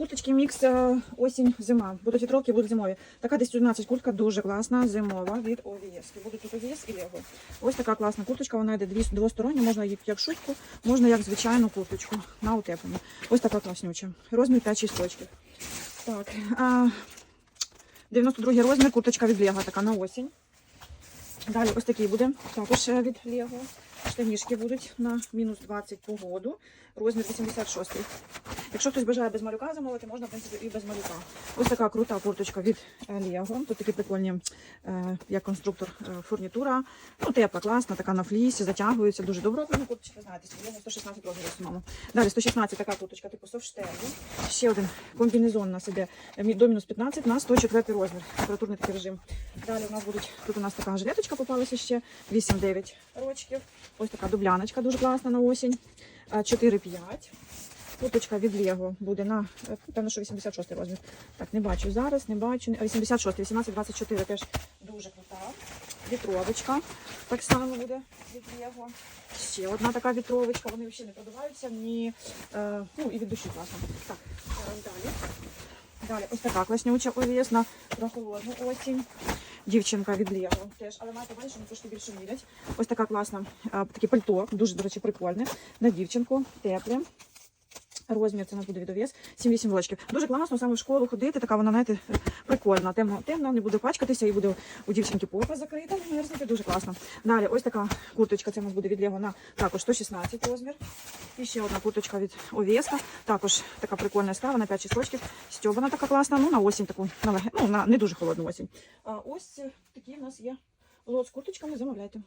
курточки мікс е, осінь, зима. Будуть вітровки, будуть зимові. Така десь 11 куртка, дуже класна, зимова від ОВС. Будуть тут ОВС і Лего. Ось така класна курточка, вона йде двостороння, можна її як шубку, можна як звичайну курточку на утеплення. Ось така класнюча. Розмір 5-6 точків. Так, а, 92 розмір, курточка від Лего, така на осінь. Далі ось такий буде, також е, від Лего. Штанішки будуть на мінус 20 погоду, розмір 86. Якщо хтось бажає без малюка замовити, можна, в принципі, і без малюка. Ось така крута курточка від е, Тут такі прикольні, е, як конструктор, е, фурнітура. Ну, тепла, класна, така на флісі, затягується. Дуже добротна курточка, знаєте, сьогодні 116 розмірів основному. Далі 116 така курточка, типу софштелі. Ще один комбінезон на себе е, мі- до мінус 15 на 104 розмір. Температурний такий режим. Далі у нас будуть, тут у нас така жилеточка попалася ще, 8-9 рочків. Ось така дубляночка дуже класна на осінь. 4-5. Курточка від Лего буде на, е, певно, що 86 розмір. Так, не бачу зараз, не бачу. 86, 18, 24 теж дуже крута. Вітровочка так само буде від Лего. Ще одна така вітровочка, вони взагалі не продаваються, ні, е, ну і від душі класно. Так, е, далі. Далі ось така класнюча ОВС на прохолодну осінь. Дівчинка від Лего теж, але має побачити, що трошки більше мірять. Ось така класна, а, таке пальто, дуже, до речі, прикольне. На дівчинку, тепле. Розмір це у нас буде від ОВС, 7-8 волочків. Дуже класно саме в школу ходити, така вона, знаєте, прикольна. Темно, темно, не буде пачкатися і буде у дівчинки попа закрита, мерзнути, дуже класно. Далі ось така курточка, це у нас буде від Лего на також 116 розмір. І ще одна курточка від ОВС, також така прикольна справа на 5 рочків. Стьобана така класна, ну на осінь таку, на, ну, на не дуже холодну осінь. А ось такі в нас є лот з курточками, замовляйте.